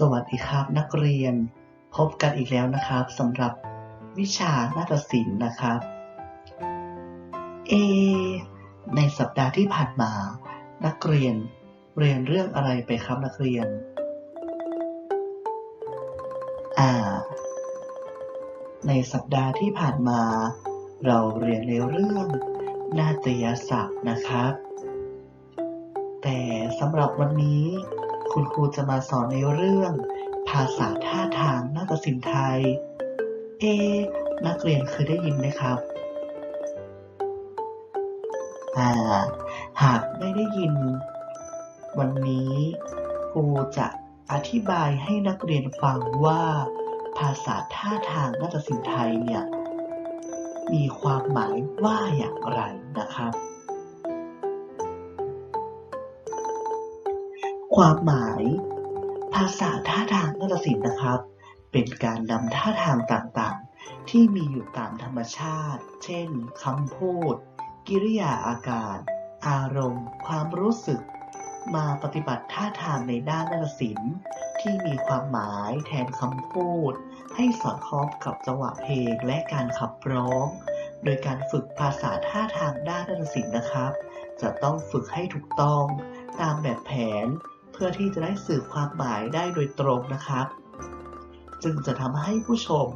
สวัสดีครับนักเรียน พบกันอีกแล้วนะครับสำหรับวิชานาฏศิลป์นะครับ เอ ในสัปดาห์ที่ผ่านมา นักเรียนเรียนเรื่องอะไรไปครับนักเรียน อ่า ในสัปดาห์ที่ผ่านมา เราเรียนในเรื่องนาฏยศัพท์นะครับ แต่สำหรับวันนี้ คุณครูจะมาสอนในเรื่อง ภาษาท่าทางนาฏศิลป์ไทย เอะนักเรียนเคยได้ยินไหมครับอ่าหากไม่ได้ยิน วันนี้ครูจะอธิบายให้นักเรียนฟังว่า ภาษาท่าทางนาฏศิลป์ไทยเนี่ย มีความหมายว่าอย่างไรนะครับ ความหมาย ภาษาท่าทางนาฏศิลป์นะครับ เป็นการนำท่าทางต่างๆ ที่มีอยู่ตามธรรมชาติ เช่นคำพูด กิริยาอาการ อารมณ์ ความรู้สึก มาปฏิบัติท่าทางในด้านนาฏศิลป์ที่มีความหมายแทนคำพูด ให้สอดคล้องกับจังหวะเพลงและการขับร้อง โดยการฝึกภาษาท่าทางด้านนาฏศิลป์นะครับ จะต้องฝึกให้ถูกต้องตามแบบแผน เพื่อที่จะได้สื่อความหมายได้โดยตรงนะครับ จึงจะทำให้ผู้ชม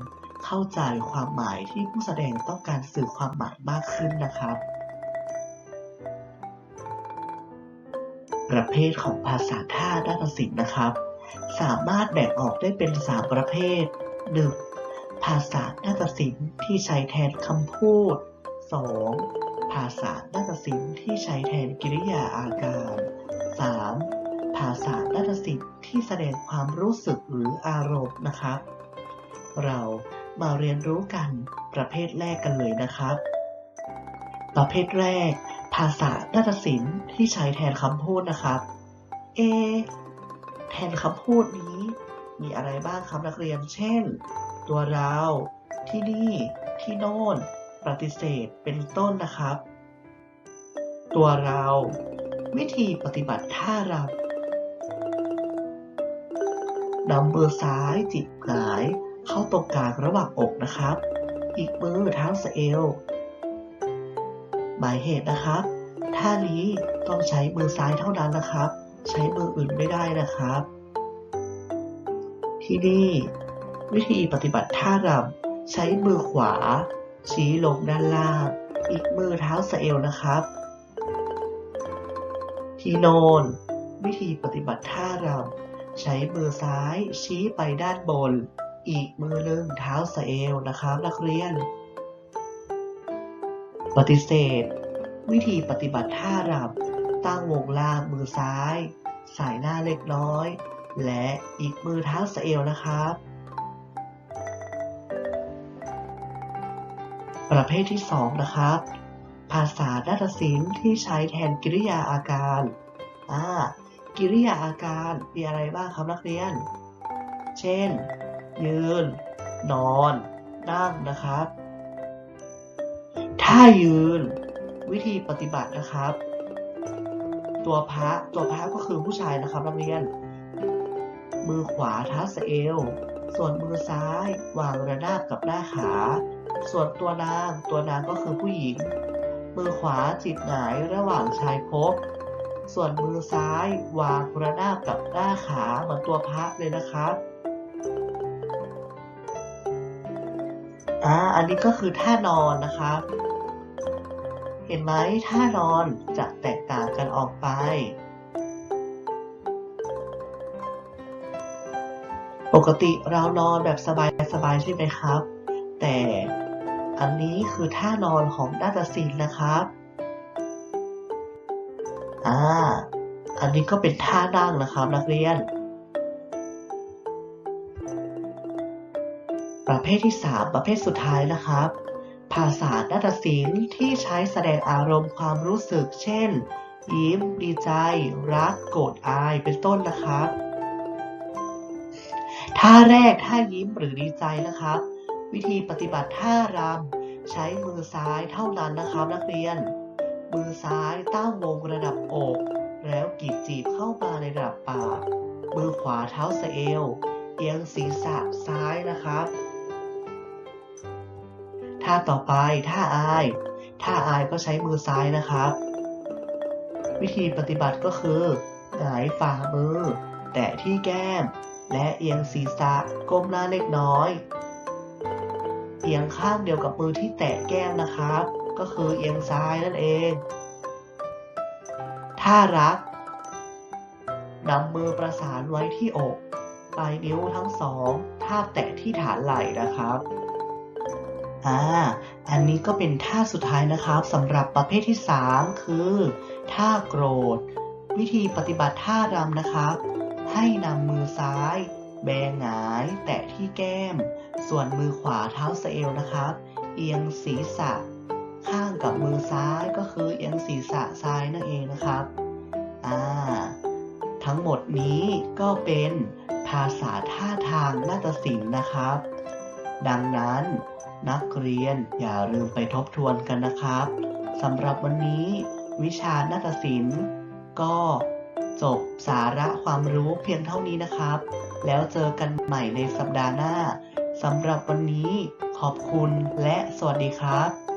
เข้าใจความหมายที่ผู้แสดงต้องการสื่อความหมายมากขึ้นนะครับ ประเภทของภาษาท่านาฏศิลป์นะครับ สามารถแบ่งออกได้เป็น 3 ประเภท 1. ภาษานาฏศิลป์ที่ใช้แทนคำพูด 2. ภาษานาฏศิลป์ที่ใช้แทนกิริยาอาการ 3. ภาษานาฏศิลป์ที่แสดงความรู้สึกหรืออารมณ์นะครับ เรามาเรียนรู้กันประเภทแรกกันเลยนะครับ ประเภทแรก ภาษานาฏศิลป์ที่ใช้แทนคำพูดนะครับ เอ แทนคำพูดนี้ มีอะไรบ้างครับนักเรียน เช่น ตัวเรา ที่นี่ ที่โน่น ปฏิเสธ เป็นต้นนะครับ ตัวเรา วิธีปฏิบัติท่ารำ นำมือซ้ายจิบหงาย เข้าตรงกลางระหว่างอกนะครับ อีกมือเท้าสะเอว หมายเหตุนะครับ ท่านี้ต้องใช้มือซ้ายเท่านั้นนะครับ ใช้มืออื่นไม่ได้นะครับ ที่นี่ วิธีปฏิบัติท่ารำใช้มือขวา ชี้ลงด้านล่าง อีกมือเท้าสะเอวนะครับที่โนนวิธีปฏิบัติท่ารำ ใช้มือซ้ายชี้ไปด้านบน อีกมือนึ่งเท้าสะเอวนะครับนักเรียน ปฏิเสธ วิธีปฏิบัติท่ารำตั้งวงล่างมือซ้าย สายหน้าเล็กน้อย และอีกมือเท้าสะเอวนะครับ ประเภทที่สองนะครับ ภาษานาฏศิลป์ที่ใช้แทนกริยาอาการอ่า กิริยาอาการมีอะไรบ้างครับนักเรียน เช่น ยืน นอน นั่งนะครับท่ายืน วิธีปฏิบัตินะครับ ตัวพระตัวพระก็คือผู้ชายนะครับนักเรียน มือขวาท้าสเอว ส่วนมือซ้ายวางระนาบกับหน้าขา ส่วนตัวนางตัวนางก็คือผู้หญิง มือขวาจิบหงายระหว่างชายภพ ส่วนมือซ้ายวางระนาบกับหน้าขาเหมือนตัวพระเลยนะครับอ่าอันนี้ก็คือท่านอนนะครับ เห็นไหมท่านอนจะแตกต่างกันออกไป ปกติเรานอนแบบสบายๆใช่ไหมครับ แต่อันนี้คือท่านอนของนาฏศิลป์นะครับ อ่า อันนี้ก็เป็นท่านั่งนะครับนักเรียน ประเภทที่ 3 ประเภทสุดท้ายนะครับ ภาษานาฏศิลป์ที่ใช้แสดงอารมณ์ความรู้สึก เช่น ยิ้ม ดีใจ รัก โกรธ อาย เป็นต้นนะครับ ท่าแรกท่ายิ้มหรือดีใจนะครับ วิธีปฏิบัติท่ารำใช้มือซ้ายเท่านั้นนะครับนักเรียน มือซ้ายตั้งวงระดับอก แล้วกีดจีบเข้ามาในระดับปาก มือขวาเท้าสะเอว เอียงศีรษะซ้ายนะครับ ท่าต่อไปท่าอาย ท่าอายก็ใช้มือซ้ายนะครับ วิธีปฏิบัติก็คือหงายฝ่ามือ แตะที่แก้ม และเอียงศีรษะก้มหน้าเล็กน้อย เอียงข้างเดียวกับมือที่แตะแก้มนะครับ ก็คือเอียงซ้ายนั่นเองท่ารักนำมือประสานไว้ที่อก ปลายนิ้วทั้งสองทาบแตะที่ฐานไหล่นะครับ อ่า อันนี้ก็เป็นท่าสุดท้ายนะครับสำหรับประเภทที่ 3 คือท่าโกรธ วิธีปฏิบัติท่ารำนะครับ ให้นำมือซ้าย แบงหงาย แตะที่แก้ม ส่วนมือขวาเท้าสะเอวนะครับ เอียงศีรษะ ข้างกับมือซ้ายก็คือเอียงศีรษะซ้ายนั่นเองนะครับอ่าทั้งหมดนี้ก็เป็นภาษาท่าทางนาฏศิลป์นะครับ ดังนั้นนักเรียนอย่าลืมไปทบทวนกันนะครับสำหรับวันนี้ วิชานาฏศิลป์ ก็จบสาระความรู้เพียงเท่านี้นะครับ แล้วเจอกันใหม่ในสัปดาห์หน้าสำหรับวันนี้ขอบคุณและสวัสดีครับ